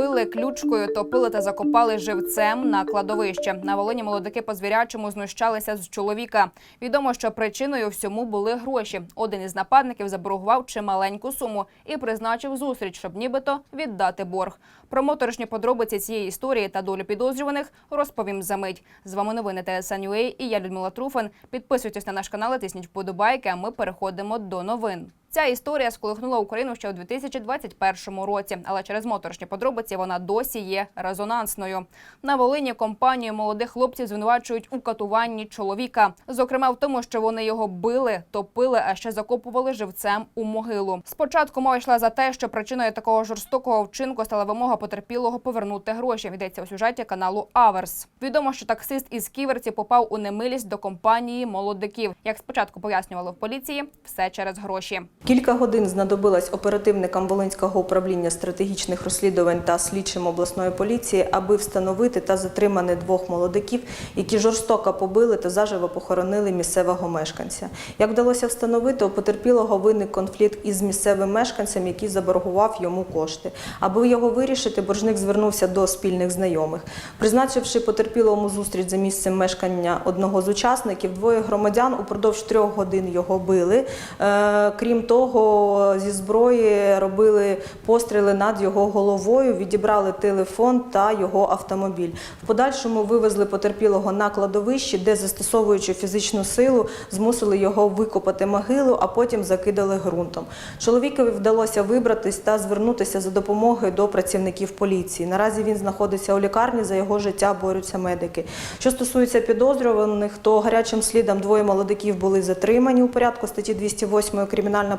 били ключкою, топили та закопали живцем на кладовище. На Волині молодики по звірячому знущалися з чоловіка. Відомо, що причиною всьому були гроші. Один із нападників заборгував чималеньку суму і призначив зустріч, щоб нібито віддати борг. Про моторошні подробиці цієї історії та долю підозрюваних розповім за мить. З вами новини ТСН.UA і я Людмила Труфан. Підписуйтесь на наш канал, тисніть вподобайки. А ми переходимо до новин. Ця історія сколихнула Україну ще у 2021 році, але через моторошні подробиці вона досі є резонансною. На Волині компанію молодих хлопців звинувачують у катуванні чоловіка. Зокрема, в тому, що вони його били, топили, а ще закопували живцем у могилу. Спочатку мова йшла за те, що причиною такого жорстокого вчинку стала вимога потерпілого повернути гроші. Йдеться у сюжеті каналу Аверс. Відомо, що таксист із ківерці попав у немилість до компанії молодиків. Як спочатку пояснювали в поліції, все через гроші. Кілька годин знадобилось оперативникам Волинського управління стратегічних розслідувань та слідчим обласної поліції, аби встановити та затримати двох молодиків, які жорстоко побили та заживо похоронили місцевого мешканця. Як вдалося встановити, у потерпілого виник конфлікт із місцевим мешканцем, який заборгував йому кошти. Аби його вирішити, боржник звернувся до спільних знайомих. Призначивши потерпілому зустріч за місцем мешкання одного з учасників, двоє громадян упродовж трьох годин його били. Е, Крім того, зі зброї робили постріли над його головою, відібрали телефон та його автомобіль. В подальшому вивезли потерпілого на кладовище, де, застосовуючи фізичну силу, змусили його викопати могилу, а потім закидали ґрунтом. Чоловікові вдалося вибратись та звернутися за допомогою до працівників поліції. Наразі він знаходиться у лікарні. За його життя борються медики. Що стосується підозрюваних, то гарячим слідом двоє молодиків були затримані у порядку статті 208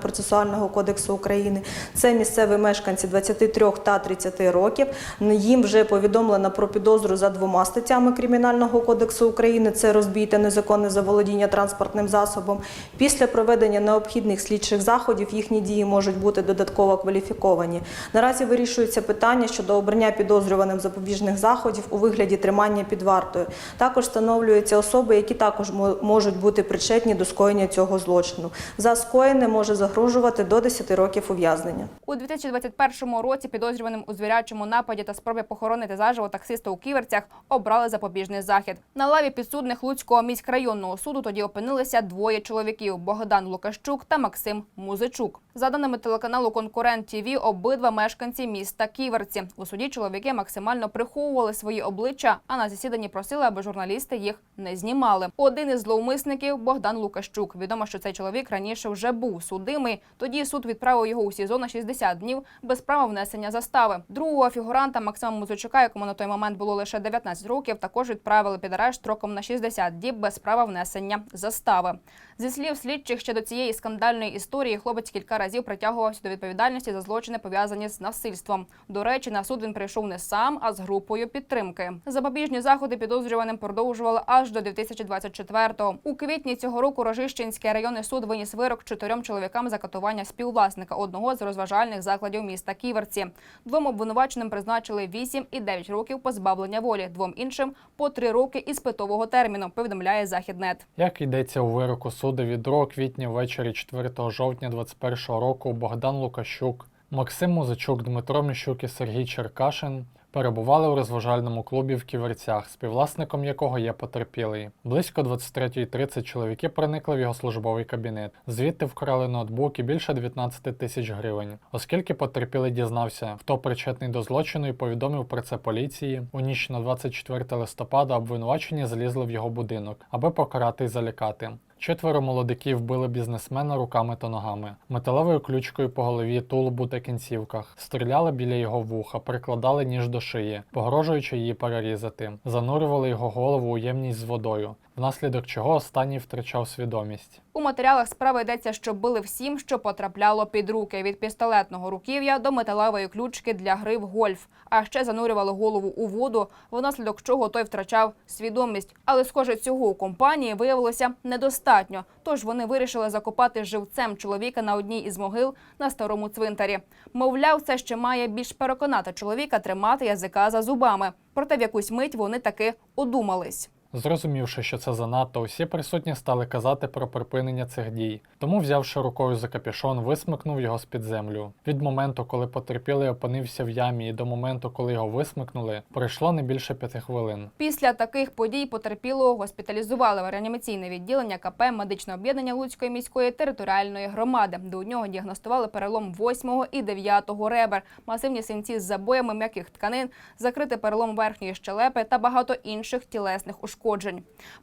Кримінально-процесуального кодексу України. Це місцеві мешканці 23 та 30 років. Їм вже повідомлено про підозру за двома статтями Кримінального кодексу України. Це розбій та незаконне заволодіння транспортним засобом. Після проведення необхідних слідчих заходів їхні дії можуть бути додатково кваліфіковані. Наразі вирішується питання щодо обрання підозрюваним запобіжних заходів у вигляді тримання під вартою. Також встановлюються особи, які також можуть бути причетні до скоєння цього злочину. За скоєне може загрожувати до 10 років ув'язнення. У 2021 році підозрюваним у звірячому нападі та спробі похоронити заживо таксиста у ківерцях обрали запобіжний захід. На лаві підсудних Луцького міськрайонного суду тоді опинилися двоє чоловіків: Богдан Лукащук та Максим Музичук. За даними телеканалу Конкурент ТІВІ, обидва мешканці міста Ківерці. У суді чоловіки максимально приховували свої обличчя, а на засіданні просили, аби журналісти їх не знімали. Один із зловмисників Богдан Лукащук. Відомо, що цей чоловік раніше вже був судимий. Тоді суд відправив його у СІЗО на 60 днів без права внесення застави. Другого фігуранта Максима Музичука, якому на той момент було лише 19 років, також відправили під арешт строком на 60 діб без права внесення застави. Зі слів слідчих ще до цієї скандальної історії, хлопець кілька разів притягувався до відповідальності за злочини, пов'язані з насильством. До речі, на суд він прийшов не сам, а з групою підтримки. Запобіжні заходи підозрюваним продовжували аж до 2024-го. У квітні цього року Рожищенський районний суд виніс вирок чотирьом чоловікам за катування співвласника одного з розважальних закладів міста Ківерці. Двом обвинуваченим призначили 8 і 9 років позбавлення волі, двом іншим по 3 роки іспитового терміну. Повідомляє Західнет. Як йдеться у вироку суду від 2 квітня ввечері 4 жовтня 2021 року Богдан Лукащук, Максим Музичук, Дмитро Міщук і Сергій Черкашин перебували у розважальному клубі в Ківерцях, співвласником якого є потерпілий. Близько 23.30 чоловіки проникли в його службовий кабінет. Звідти вкрали ноутбук і більше 19 тисяч гривень. Оскільки потерпілий дізнався, хто причетний до злочину і повідомив про це поліції, у ніч на 24 листопада обвинувачені залізли в його будинок, аби покарати і залякати. Четверо молодиків били бізнесмена руками та ногами, металевою ключкою по голові, тулубу та кінцівках, стріляли біля його вуха, прикладали ніж до шиї, погрожуючи її перерізати, занурювали його голову у ємність з водою, внаслідок чого останній втрачав свідомість. У матеріалах справи йдеться, що били всім, що потрапляло під руки від пістолетного руків'я до металевої ключки для гри в гольф. А ще занурювали голову у воду, внаслідок чого той втрачав свідомість. Але, схоже, цього у компанії виявилося недостатньо. Тож вони вирішили закопати живцем чоловіка на одній із могил на старому цвинтарі. Мовляв, це ще має більш переконати чоловіка тримати язика за зубами. Проте в якусь мить вони таки одумались. Зрозумівши, що це занадто, усі присутні стали казати про припинення цих дій. Тому, взявши рукою за капюшон, висмикнув його з-під землю. Від моменту, коли потерпілий опинився в ямі, і до моменту, коли його висмикнули, пройшло не більше п'яти хвилин. Після таких подій потерпілого госпіталізували в реанімаційне відділення КП медичне об'єднання Луцької міської територіальної громади, де у нього діагностували перелом 8 і 9 ребер, масивні синці з забоями м'яких тканин, закритий перелом верхньої щелепи та багато інших тілесних ушкоджень.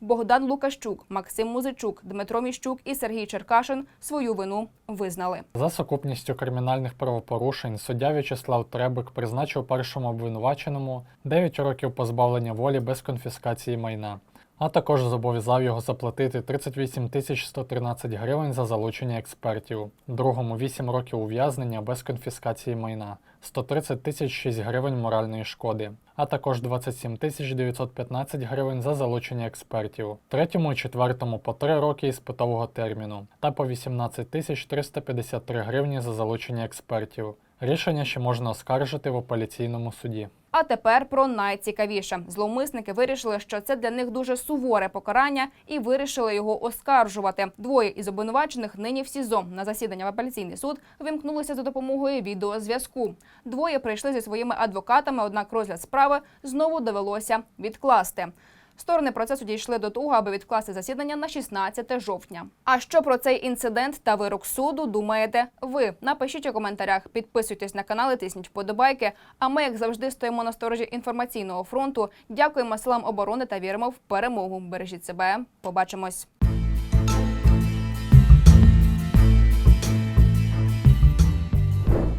Богдан Лукащук, Максим Музичук, Дмитро Міщук і Сергій Черкашин свою вину визнали. За сукупністю кримінальних правопорушень суддя В'ячеслав Требик призначив першому обвинуваченому 9 років позбавлення волі без конфіскації майна, а також зобов'язав його заплатити 38 тисяч 113 гривень за залучення експертів, другому 8 років ув'язнення без конфіскації майна, 130 тисяч 6 гривень моральної шкоди, а також 27 тисяч 915 гривень за залучення експертів, третьому і четвертому по 3 роки іспитового терміну. Та по 18 тисяч 353 гривні за залучення експертів. Рішення ще можна оскаржити в апеляційному суді. А тепер про найцікавіше. Зловмисники вирішили, що це для них дуже суворе покарання, і вирішили його оскаржувати. Двоє із обвинувачених нині в СІЗО на засідання в апеляційний суд вимкнулися за допомогою відеозв'язку. Двоє прийшли зі своїми адвокатами, однак розгляд справи знову довелося відкласти. Сторони процесу дійшли до того, аби відкласти засідання на 16 жовтня. А що про цей інцидент та вирок суду думаєте ви? Напишіть у коментарях, підписуйтесь на канал, і тисніть вподобайки. А ми, як завжди, стоїмо на сторожі інформаційного фронту. Дякуємо силам оборони та віримо в перемогу. Бережіть себе. Побачимось.